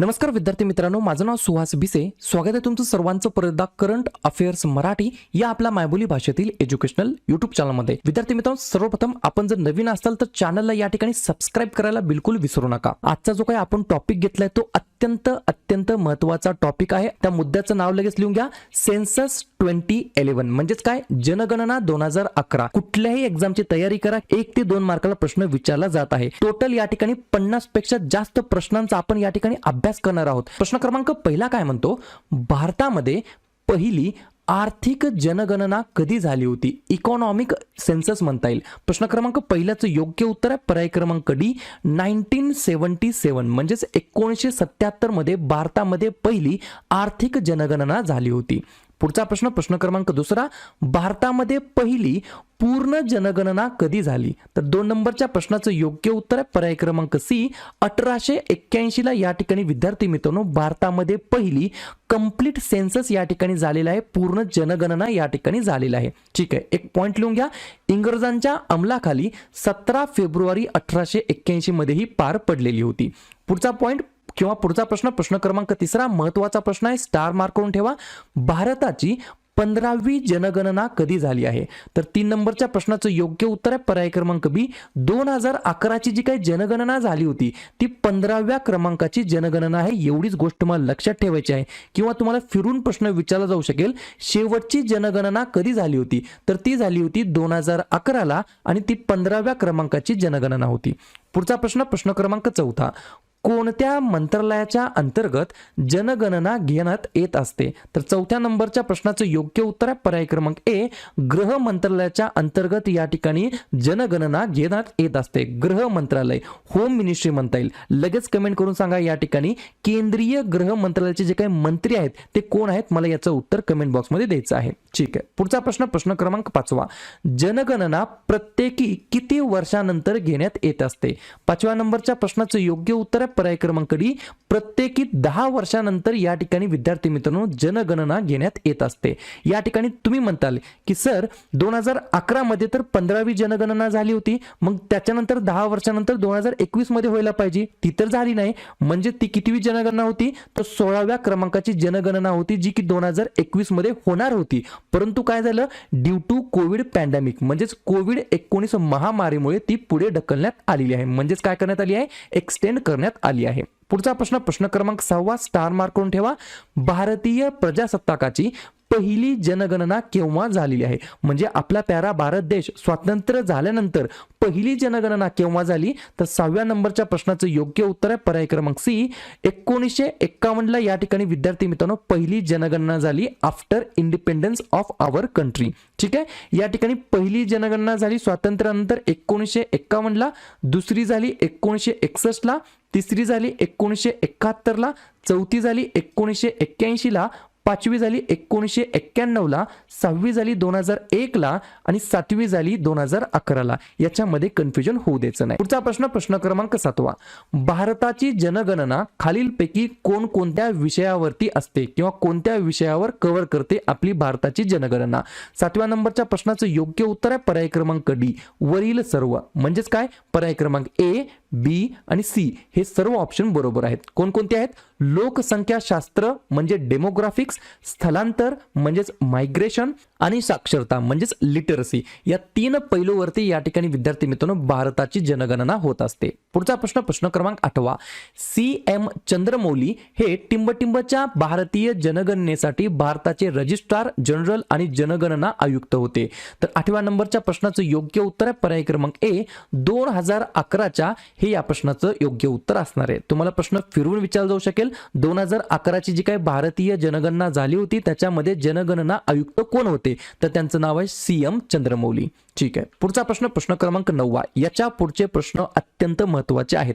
नमस्कार विद्यार्थी मित्रांनो माझं नाव सुहास भिसे स्वागत आहे तुमचं सर्वांचं परदा करंट अफेअर्स मराठी या आपल्या मायबोली भाषेतील एज्युकेशनल युट्यूब चॅनलमध्ये विद्यार्थी मित्रांनो सर्वप्रथम आपण जर नवीन असाल तर चॅनलला या ठिकाणी सबस्क्राईब करायला बिलकुल विसरू नका. आजचा जो काही आपण टॉपिक घेतलाय तो अत्यंत अत्यंत महत्त्वाचा टॉपिक आहे. त्या मुद्द्याचं नाव लगेच लिहून घ्या. Census twenty eleven. म्हणजेच काय? जनगणना दोन हजार अकरा. कुठल्याही एक्झामची तयारी करा. एक ते दोन मार्काला प्रश्न विचारला जात आहे. टोटल या ठिकाणी पन्नासपेक्षा जास्त प्रश्नांचा आपण या ठिकाणी अभ्यास करणार आहोत. प्रश्न क्रमांक पहिला काय म्हणतो? भारतामध्ये पहिली आर्थिक जनगणना कधी झाली होती? इकॉनॉमिक सेन्सस म्हणता येईल. प्रश्न क्रमांक पहिल्याचं योग्य उत्तर आहे. पर्याय क्रमांक डी नाईन्टीन सेवन्टी सेवन म्हणजेच एकोणीसशे सत्याहत्तरमध्ये भारतामध्ये पहिली आर्थिक जनगणना झाली होती. पुढचा प्रश्न प्रश्न क्रमांक दुसरा भारतामध्ये पहिली पूर्ण जनगणना कधी झाली? तर दोन नंबरच्या प्रश्नाचं योग्य उत्तर आहे. पर्याय क्रमांक सी अठराशे एक्क्याऐंशी ला या ठिकाणी विद्यार्थी मित्रांनो भारतामध्ये पहिली कंप्लीट सेन्सस या ठिकाणी झालेला आहे. पूर्ण जनगणना या ठिकाणी झालेला आहे. ठीक आहे. एक पॉईंट लिहून घ्या. इंग्रजांच्या अंमलाखाली सतरा फेब्रुवारी अठराशे एक्क्याऐंशी मध्ये ही पार पडलेली होती. पुढचा पॉईंट किंवा पुढचा प्रश्न प्रश्न क्रमांक तिसरा महत्त्वाचा प्रश्न आहे स्टार मार्क करून ठेवा. भारताची पंधरावी जनगणना कधी झाली आहे? तर तीन नंबरच्या प्रश्नाचं योग्य उत्तर आहे पर्याय क्रमांक बी. दोन हजार अकराची जी काही जनगणना झाली होती ती पंधराव्या क्रमांकाची जनगणना आहे. एवढीच गोष्ट मला लक्षात ठेवायची आहे. किंवा तुम्हाला फिरून प्रश्न विचारला जाऊ शकेल शेवटची जनगणना कधी झाली होती? तर ती झाली होती दोन हजार अकराला आणि ती पंधराव्या क्रमांकाची जनगणना होती. पुढचा प्रश्न प्रश्न क्रमांक चौथा. कोणत्या मंत्रालयाच्या अंतर्गत जनगणना घेण्यात येत असते? तर चौथ्या नंबरच्या प्रश्नाचं योग्य उत्तर आहे. पर्याय क्रमांक ए गृह मंत्रालयाच्या अंतर्गत या ठिकाणी जनगणना घेण्यात येत असते. गृह मंत्रालय होम मिनिस्ट्री म्हणता येईल. लगेच कमेंट करून सांगा या ठिकाणी केंद्रीय गृह मंत्रालयाचे जे काही मंत्री आहेत ते कोण आहेत? मला याचं उत्तर कमेंट बॉक्समध्ये द्यायचं आहे. ठीक आहे. पुढचा प्रश्न प्रश्न क्रमांक पाचवा. जनगणना प्रत्येकी किती वर्षानंतर घेण्यात येत असते? पाचव्या नंबरच्या प्रश्नाचं योग्य उत्तर आहे. पर्याय क्रमांक डी प्रत्येकी दहा वर्षानंतर या ठिकाणी विद्यार्थी मित्रांनो जनगणना घेण्यात येत असते. या ठिकाणी तुम्ही म्हणताल की सर दोन हजार अकरा मध्ये तर पंधरावी जनगणना झाली होती. मग त्याच्यानंतर दहा वर्षानंतर दोन हजार एकवीसमध्ये व्हायला पाहिजे. ती तर झाली नाही. म्हणजे ती कितवी जनगणना होती? तर सोळाव्या क्रमांकाची जनगणना होती जी की दोन हजार एकवीसमध्ये होणार होती. परंतु काय झालं? ड्यू टू कोविड पॅन्डेमिक म्हणजेच कोविड एकोणीस महामारीमुळे ती पुढे ढकलण्यात आलेली आहे. म्हणजेच काय करण्यात आली आहे? एक्सटेंड करण्यात आली आहे. पुढचा प्रश्न प्रश्न क्रमांक सहावा स्टार मार्क करून ठेवा. भारतीय प्रजासत्ताकाची पहिली जनगणना केव्हा झालेली आहे? म्हणजे आपला प्यारा भारत देश स्वातंत्र्य झाल्यानंतर पहिली जनगणना केव्हा झाली? तर सहाव्या नंबरच्या प्रश्नाचं योग्य उत्तर आहे पर्याय क्रमांक सी. एकोणीसशे एक्कावन्नला या ठिकाणी विद्यार्थी मित्रांनो पहिली जनगणना झाली after independence of our country ठीक आहे? या ठिकाणी पहिली जनगणना झाली स्वातंत्र्यानंतर एकोणीसशे एक्कावन्नला दुसरी झाली एकोणीसशे एकसष्टला तिसरी झाली एकोणीसशे एकाहत्तरला चौथी झाली एकोणीसशे एक्क्याऐंशीला पाचवी झाली एकोणीसशे एक्क्याण्णवला सहावी झाली दोन हजार एकला आणि सातवी झाली दोन हजार अकराला. याच्यामध्ये कन्फ्युजन होऊ द्यायचं नाही. पुढचा प्रश्न प्रश्न क्रमांक सातवा. भारताची जनगणना खालीलपैकी कोणकोणत्या विषयावरती असते किंवा कोणत्या विषयावर कव्हर करते आपली भारताची जनगणना? सातव्या नंबरच्या प्रश्नाचं योग्य उत्तर आहे पर्याय क्रमांक डी. वरील सर्व. म्हणजेच काय? पर्याय क्रमांक ए बी आणि सी. हे सर्व ऑप्शन बरोबर आहेत. कोणकोणते आहेत? लोकसंख्याशास्त्र म्हणजे डेमोग्राफिक्स स्थलांतर म्हणजेच मायग्रेशन आणि साक्षरता म्हणजेच लिटरसी या तीन पैलूवरती या ठिकाणी विद्यार्थी मित्रांनो भारताची जनगणना होत असते. पुढचा प्रश्न प्रश्न क्रमांक आठवा. सी. एम. चंद्रमौली हे टिंबटिंबच्या भारतीय जनगणनेसाठी भारताचे रजिस्ट्रार जनरल आणि जनगणना आयुक्त होते. तर आठव्या नंबरच्या प्रश्नाचं योग्य उत्तर आहे. पर्याय क्रमांक ए दोन हजार अकराच्या हे या प्रश्नाचं योग्य उत्तर असणार आहे. तुम्हाला प्रश्न फिरवून विचारला जाऊ शकेल. दोन हजार अकराची जी काही भारतीय जनगणना झाली होती त्याच्यामध्ये जनगणना आयुक्त कोण होते? तर त्यांचं नाव आहे सी एम चंद्रमौली. ठीक आहे. पुढचा प्रश्न प्रश्न क्रमांक नववा. याच्या पुढचे प्रश्न अत्यंत महत्त्वाचे आहेत.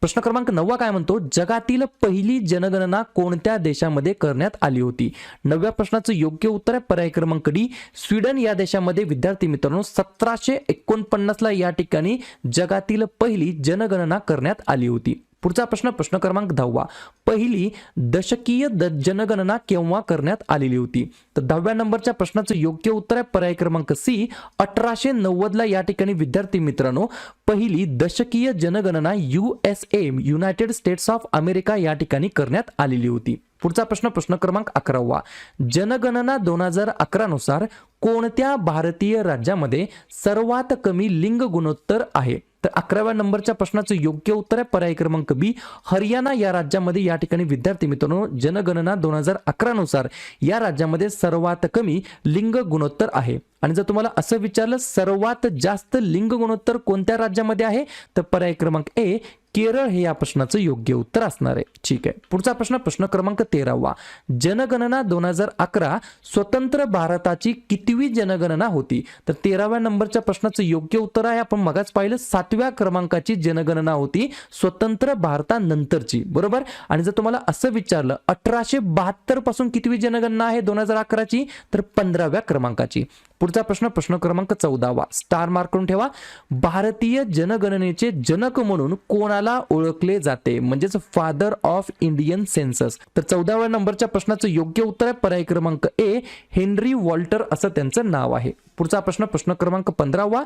प्रश्न क्रमांक नववा काय म्हणतो? जगातील पहिली जनगणना कोणत्या देशामध्ये करण्यात आली होती? नवव्या प्रश्नाचं योग्य उत्तर आहे पर्याय क्रमांक डी. स्वीडन या देशामध्ये विद्यार्थी मित्रांनो सतराशे एकोणपन्नासला या ठिकाणी जगातील पहिली जनगणना करण्यात आली होती. पुढचा प्रश्न प्रश्न क्रमांक दहावा. पहिली दशकीय द जनगणना केव्हा करण्यात आलेली होती? तर दहाव्या नंबरच्या प्रश्नाचं योग्य उत्तर आहे पर्याय क्रमांक सी. अठराशे नव्वदला या ठिकाणी विद्यार्थी मित्रांनो पहिली दशकीय जनगणना U S M United States of America या ठिकाणी करण्यात आलेली होती. पुढचा प्रश्न प्रश्न क्रमांक अकरावा. जनगणना दोन हजार अकरा नुसार कोणत्या भारतीय राज्यामध्ये सर्वात कमी लिंग गुणोत्तर आहे? तर अकराव्या नंबरच्या प्रश्नाचं योग्य उत्तर आहे पर्याय क्रमांक बी. हरियाणा या राज्यामध्ये या ठिकाणी विद्यार्थी मित्रांनो जनगणना दोन हजार अकरा नुसार या राज्यामध्ये सर्वात कमी लिंग गुणोत्तर आहे. आणि जर तुम्हाला असं विचारलं सर्वात जास्त लिंग गुणोत्तर कोणत्या राज्यामध्ये आहे? तर पर्याय क्रमांक ए केरळ हे या प्रश्नाचं योग्य उत्तर असणार आहे. ठीक आहे. पुढचा प्रश्न प्रश्न क्रमांक तेरावा. जनगणना दोन हजार अकरा स्वतंत्र भारताची कितवी जनगणना होती? तर तेराव्या नंबरच्या प्रश्नाचं योग्य उत्तर आहे. आपण मगाच पाहिलं सातव्या क्रमांकाची जनगणना होती स्वतंत्र भारतानंतरची. बरोबर? आणि जर तुम्हाला असं विचारलं अठराशे बहात्तरपासून कितवी जनगणना आहे दोन हजार अकराची? तर पंधराव्या क्रमांकाची. पुढचा प्रश्न प्रश्न क्रमांक चौदावा. स्टार मार्क करून ठेवा. भारतीय जनगणनेचे जनक म्हणून कोणाला ओळखले जाते? म्हणजेच फादर ऑफ इंडियन सेन्सस तर चौदाव्या नंबरच्या प्रश्नाचं योग्य उत्तर आहे. पर्याय क्रमांक ए हेनरी वॉल्टर असं त्यांचं नाव आहे. पुढचा प्रश्न प्रश्न क्रमांक पंधरावा.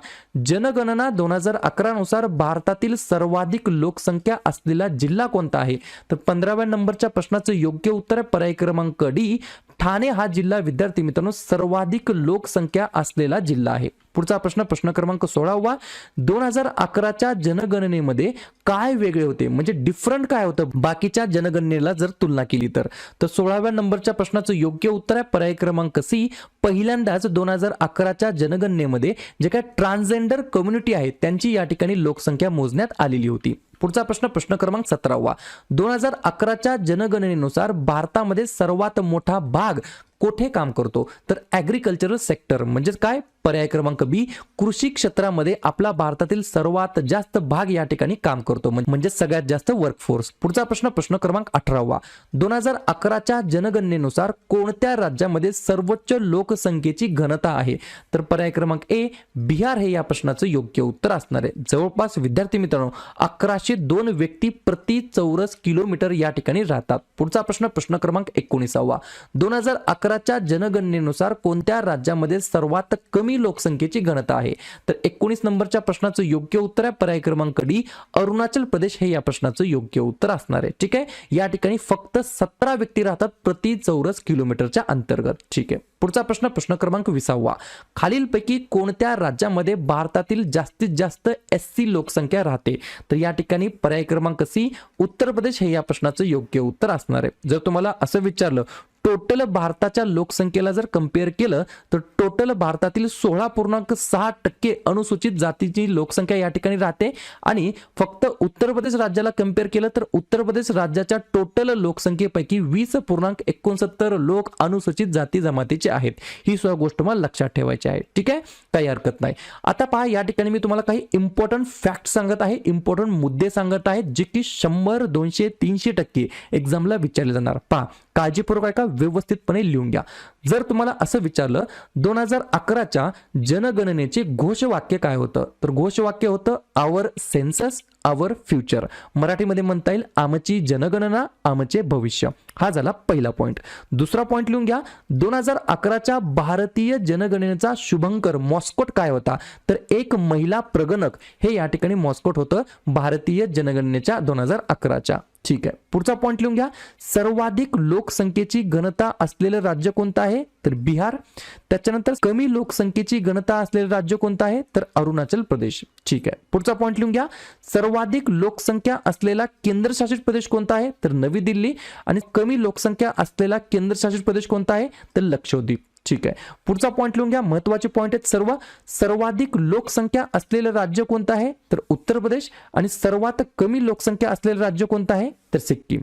जनगणना दोन हजार अकरा नुसार भारतातील सर्वाधिक लोकसंख्या असलेला जिल्हा कोणता आहे? तर पंधराव्या नंबरच्या प्रश्नाचं योग्य उत्तर आहे. पर्याय क्रमांक डी ठाणे हा जिल्हा विद्यार्थी मित्रांनो सर्वाधिक लोकसंख्या असलेला जिल्हा आहे. पुढचा प्रश्न प्रश्न क्रमांक सोळावा. दोन हजार अकराच्या जनगणनेमध्ये काय वेगळे होते? म्हणजे डिफरंट काय होतं? बाकीच्या जनगणनेला जर तुलना केली तर. तर सोळाव्या नंबरच्या प्रश्नाचं योग्य उत्तर आहे पर्याय क्रमांक सी. पहिल्यांदाच दोन हजार अकराच्या जनगणनेमध्ये जे काय ट्रान्सजेंडर कम्युनिटी आहे त्यांची या ठिकाणी लोकसंख्या मोजण्यात आलेली होती. पुढचा प्रश्न प्रश्न क्रमांक सतरावा. दोन हजार अकराच्या जनगणनेनुसार भारतामध्ये सर्वात मोठा भाग कोठे काम करतो? तर ॲग्रिकल्चरल सेक्टर म्हणजेच काय? पर्याय क्रमांक बी कृषी क्षेत्रामध्ये आपला भारतातील सर्वात जास्त भाग या ठिकाणी काम करतो. म्हणजे सगळ्यात जास्त वर्कफोर्स पुढचा प्रश्न प्रश्न क्रमांक अठरावा. दोन हजार अकराच्या जनगणनेनुसार कोणत्या राज्यामध्ये सर्वोच्च लोकसंख्येची घनता आहे? तर पर्याय क्रमांक ए बिहार हे या प्रश्नाचं योग्य उत्तर असणार आहे. जवळपास विद्यार्थी मित्रांनो अकराशे दोन व्यक्ती प्रति चौरस किलोमीटर या ठिकाणी राहतात. पुढचा प्रश्न प्रश्न क्रमांक एकोणीसावा. दोन हजार अकराच्या जनगणनेनुसार कोणत्या राज्यामध्ये सर्वात कमी लोकसंख्येची घनता आहे? तर एकोणीस नंबरच्या प्रश्नाचं योग्य उत्तर आहे. पर्याय क्रमांक डी अरुणाचल प्रदेश हे या प्रश्नाचं योग्य उत्तर असणार आहे. ठीक आहे? या ठिकाणी फक्त सतरा व्यक्ती राहतात प्रति चौरस किलोमीटरच्या अंतर्गत. ठीक आहे? पुढचा प्रश्न प्रश्न क्रमांक विसावा. खालीलपैकी कोणत्या राज्यामध्ये भारतातील जास्तीत जास्त एस सी लोकसंख्या राहते? तर या ठिकाणी पर्याय क्रमांक सी उत्तर प्रदेश हे या प्रश्नाचं योग्य उत्तर असणार आहे. जर तुम्हाला असं विचारलं टोटल भारताच्या लोकसंख्येला जर कंपेअर केलं तर टोटल भारतातील सोळा पूर्णांक सहा टक्के अनुसूचित जातीची लोकसंख्या या ठिकाणी राहते. आणि फक्त उत्तर प्रदेश राज्याला कंपेअर केलं तर उत्तर प्रदेश राज्याच्या टोटल लोकसंख्येपैकी वीस पूर्णांक एकोणसत्तर लोक अनुसूचित जाती जमातीचे आहेत. ही सुद्धा गोष्ट मला लक्षात ठेवायची आहे. ठीक आहे? काही हरकत नाही. आता पहा या ठिकाणी मी तुम्हाला काही इम्पॉर्टंट फॅक्ट सांगत आहे इम्पॉर्टंट मुद्दे सांगत आहेत जे की शंभर दोनशे तीनशे टक्के एक्झामला विचारले जाणार. पहा काळजीपूर्वक ऐका. व्यवस्थितपणे लिहून घ्या. जर तुम्हाला असं विचारलं दोन हजार अकराच्या जनगणनेचे घोषवाक्य काय होतं? तर घोषवाक्य होतं आवर सेन्सस आवर फ्युचर मराठीमध्ये म्हणता येईल आमची जनगणना आमचे भविष्य. हा झाला पहिला पॉईंट दुसरा पॉईंट लिहून घ्या दोन हजार अकराच्या भारतीय जनगणनेचा शुभंकर मॉस्कोट काय होता? तर एक महिला प्रगणक हे या ठिकाणी मॉस्कोट होतं भारतीय जनगणनेच्या दोन हजार अकराच्या. ठीक आहे. पुढचा पॉईंट लिहून घ्या सर्वाधिक लोकसंख्येची घनता असलेलं राज्य कोणतं आहे? तर बिहार. त्याच्यानंतर कमी लोकसंख्येची घनता असलेलं राज्य कोणतं आहे? तर अरुणाचल प्रदेश. ठीक आहे. पुढचा पॉईंट लिहून घ्या. सर्वाधिक लोकसंख्या असलेला केंद्रशासित प्रदेश कोणता आहे? तर नवी दिल्ली. आणि कमी लोकसंख्या असलेला केंद्रशासित प्रदेश कोणता आहे? तर लक्षद्वीप. ठीक आहे. पुढचा पॉईंट लिहून घ्या. महत्त्वाचे पॉईंट आहेत सर्व. सर्वाधिक लोकसंख्या असलेलं राज्य कोणतं आहे? तर उत्तर प्रदेश. आणि सर्वात कमी लोकसंख्या असलेलं राज्य कोणतं आहे? तर सिक्कीम.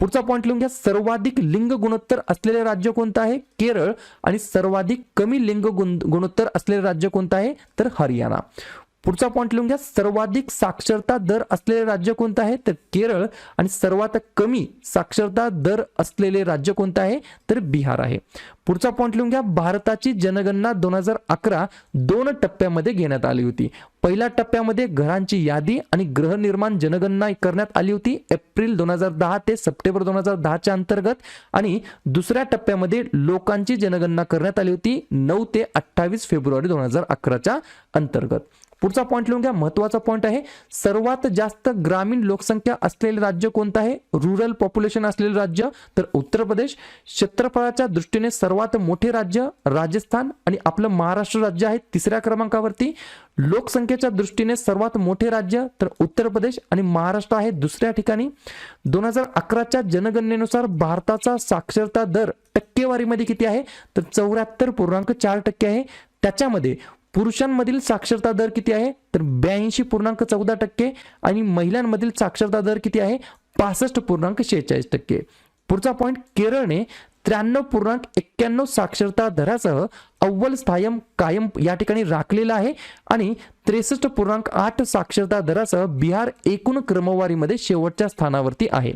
पुढचा पॉईंट लिहून घ्या. सर्वाधिक लिंग गुणोत्तर असलेले राज्य कोणतं आहे? केरळ. आणि सर्वाधिक कमी लिंग गुण गुणोत्तर असलेले राज्य कोणतं आहे? तर हरियाणा. पुढचा पॉईंट लिहून घ्या. सर्वाधिक साक्षरता दर असलेले राज्य कोणतं आहे? तर केरळ. आणि सर्वात कमी साक्षरता दर असलेले राज्य कोणतं आहे? तर बिहार आहे. पुढचा पॉईंट लिहून घ्या. भारताची जनगणना दोन हजार अकरा दोन टप्प्यामध्ये घेण्यात आली होती. पहिल्या टप्प्यामध्ये घरांची यादी आणि गृहनिर्माण जनगणना करण्यात आली होती. एप्रिल दोन हजार दहा ते सप्टेंबर दोन हजार दहाच्या अंतर्गत. आणि दुसऱ्या टप्प्यामध्ये लोकांची जनगणना करण्यात आली होती नऊ ते अठ्ठावीस फेब्रुवारी दोन हजार अकराच्या अंतर्गत. पुढचा पॉईंट लिहून घ्या. महत्त्वाचा पॉईंट आहे. सर्वात जास्त ग्रामीण लोकसंख्या असलेले राज्य कोणतं आहे? रुरल पॉप्युलेशन असलेले राज्य. तर उत्तर प्रदेश. क्षेत्रफळाच्या दृष्टीने सर्वात मोठे राज्य राजस्थान आणि आपलं महाराष्ट्र राज्य आहे तिसऱ्या क्रमांकावरती. लोकसंख्येच्या दृष्टीने सर्वात मोठे राज्य तर उत्तर प्रदेश आणि महाराष्ट्र आहे दुसऱ्या ठिकाणी. दोन हजार अकराच्या जनगणनेनुसार भारताचा साक्षरता दर टक्केवारीमध्ये किती आहे? तर चौऱ्याहत्तर पूर्णांक चार टक्के आहे. त्याच्यामध्ये पुरुषांमधील साक्षरता दर किती आहे? तर ब्याऐंशी पूर्णांक चौदा टक्के आणि महिलांमधील साक्षरता दर किती आहे? पासष्ट पूर्णांक शेहेचाळीस टक्के. पुढचा पॉईंट केरळने त्र्याण्णव पूर्णांक एक्क्याण्णव साक्षरता दरासह अव्वल स्थायम कायम या ठिकाणी राखलेला आहे आणि त्रेसष्ट पूर्णांक आठ साक्षरता दरासह बिहार एकूण क्रमवारीमध्ये शेवटच्या स्थानावरती आहे.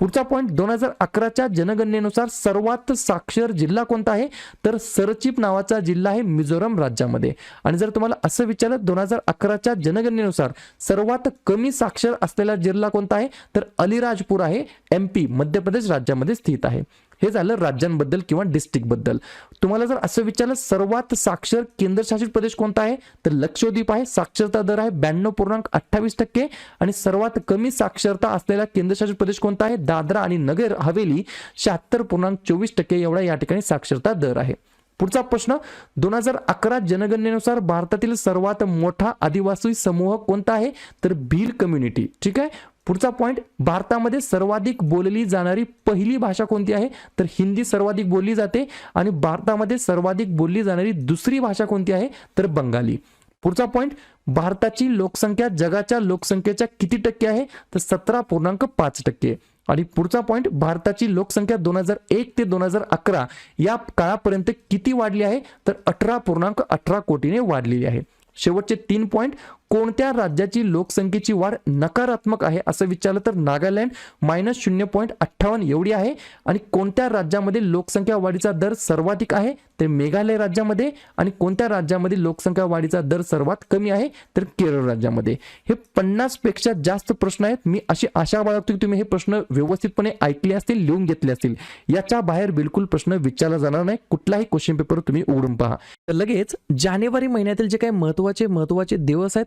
पुढचा पॉईंट दोन हजार अकराच्या जनगणनेनुसार सर्वात साक्षर जिल्हा कोणता आहे? तर सरचिप नावाचा जिल्हा आहे मिझोरम राज्यामध्ये. आणि जर तुम्हाला असं विचारलं दोन हजार अकराच्या जनगणनेनुसार सर्वात कमी साक्षर असलेला जिल्हा कोणता आहे? तर अलिराजपूर आहे एम पी मध्य प्रदेश राज्यामध्ये स्थित आहे. हे झालं राज्यांबद्दल किंवा डिस्ट्रिक्टबद्दल तुम्हाला जर असं विचारलं सर्वात साक्षर केंद्रशासित प्रदेश कोणता आहे? तर लक्षद्वीप आहे साक्षरता दर आहे ब्याण्णव पूर्णांक अठ्ठावीस टक्के आणि सर्वात कमी साक्षरता असलेला केंद्रशासित प्रदेश कोणता आहे? दादरा आणि नगर हवेली शहात्तर पूर्णांक चोवीस टक्के एवढा या ठिकाणी साक्षरता दर आहे. पुढचा प्रश्न दोन हजार अकरा जनगणनेनुसार भारतातील सर्वात मोठा आदिवासी समूह कोणता आहे? तर भील कम्युनिटी ठीक आहे? पुढचा पॉईंट भारतामध्ये सर्वाधिक बोलली जाणारी पहिली भाषा कोणती आहे? तर हिंदी सर्वाधिक बोलली जाते आणि भारतामध्ये सर्वाधिक बोलली जाणारी दुसरी भाषा कोणती आहे? तर बंगाली. पुढचा पॉईंट भारताची लोकसंख्या जगाच्या लोकसंख्येच्या किती टक्के आहे? तर सतरा पूर्णांक पाच टक्के. आणि पुढचा पॉईंट भारताची लोकसंख्या दोन हजार एक ते दोन हजार अकरा या काळापर्यंत किती वाढली आहे? तर अठरा पूर्णांक अठरा कोटीने वाढलेली आहे. शेवटचे तीन पॉईंट कोणत्या राज्याची लोकसंख्येची वाढ नकारात्मक आहे असं विचारलं तर नागालँड मायनस शून्य पॉईंट अठ्ठावन्न एवढी आहे. आणि कोणत्या राज्यामध्ये लोकसंख्या वाढीचा दर सर्वाधिक आहे? तर मेघालय राज्यामध्ये. आणि कोणत्या राज्यामध्ये लोकसंख्या वाढीचा दर सर्वात कमी आहे? तर केरळ राज्यामध्ये. हे पन्नासपेक्षा जास्त प्रश्न आहेत. मी अशी आशा बाळगतो की तुम्ही हे प्रश्न व्यवस्थितपणे ऐकले असतील लिहून घेतले असतील. याच्या बाहेर बिलकुल प्रश्न विचारला जाणार नाही. कुठलाही क्वेश्चन पेपर तुम्ही उघडून पहा. तर लगेच जानेवारी महिन्यातील जे काही महत्त्वाचे महत्त्वाचे दिवस आहेत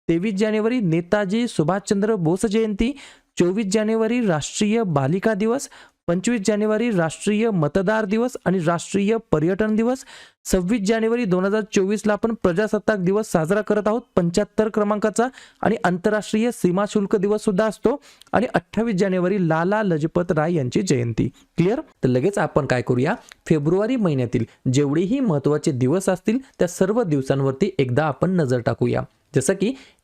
तेवीस जानेवारी नेताजी सुभाषचंद्र बोस जयंती चोवीस जानेवारी राष्ट्रीय बालिका दिवस पंचवीस जानेवारी राष्ट्रीय मतदार दिवस आणि राष्ट्रीय पर्यटन दिवस. सव्वीस जानेवारी दोन हजार चोवीसला आपण प्रजासत्ताक दिवस साजरा करत आहोत पंच्याहत्तर क्रमांकाचा आणि आंतरराष्ट्रीय सीमा शुल्क दिवस सुद्धा असतो आणि अठ्ठावीस जानेवारी लाला लजपत राय यांची जयंती. क्लिअर तर लगेच आपण काय करूया? फेब्रुवारी महिन्यातील जेवढेही महत्त्वाचे दिवस असतील त्या सर्व दिवसांवरती एकदा आपण नजर टाकूया. जसं की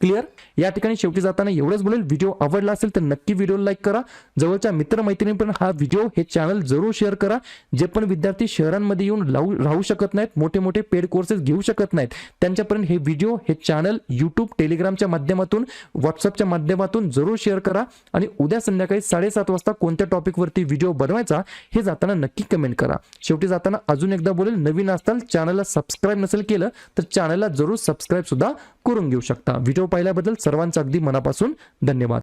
क्लिअर? या ठिकाणी शेवटी जाताना एवढंच बोलेल व्हिडिओ आवडला असेल तर नक्की व्हिडिओ लाईक करा. जवळच्या मित्रमैत्रिणींपर्यंत हा व्हिडिओ हे चॅनल जरूर शेअर करा. जे पण विद्यार्थी शहरांमध्ये येऊन लावू राहू शकत नाहीत मोठे मोठे पेड कोर्सेस घेऊ शकत नाहीत त्यांच्यापर्यंत हे व्हिडिओ हे चॅनल यूट्यूब टेलिग्रामच्या माध्यमातून व्हॉट्सअपच्या माध्यमातून जरूर शेअर करा. आणि उद्या संध्याकाळी साडेसात वाजता कोणत्या टॉपिकवरती व्हिडिओ बनवायचा हे जाताना नक्की कमेंट करा. शेवटी जाताना अजून एकदा बोलेल नवीन असताल चॅनलला सबस्क्राईब नसेल केलं तर चॅनलला जरूर सबस्क्राईब सुद्धा करून घेऊ शकता. व्हिडिओ पाहिल्याबद्दल सर्वांचं अगदी मनापासून धन्यवाद.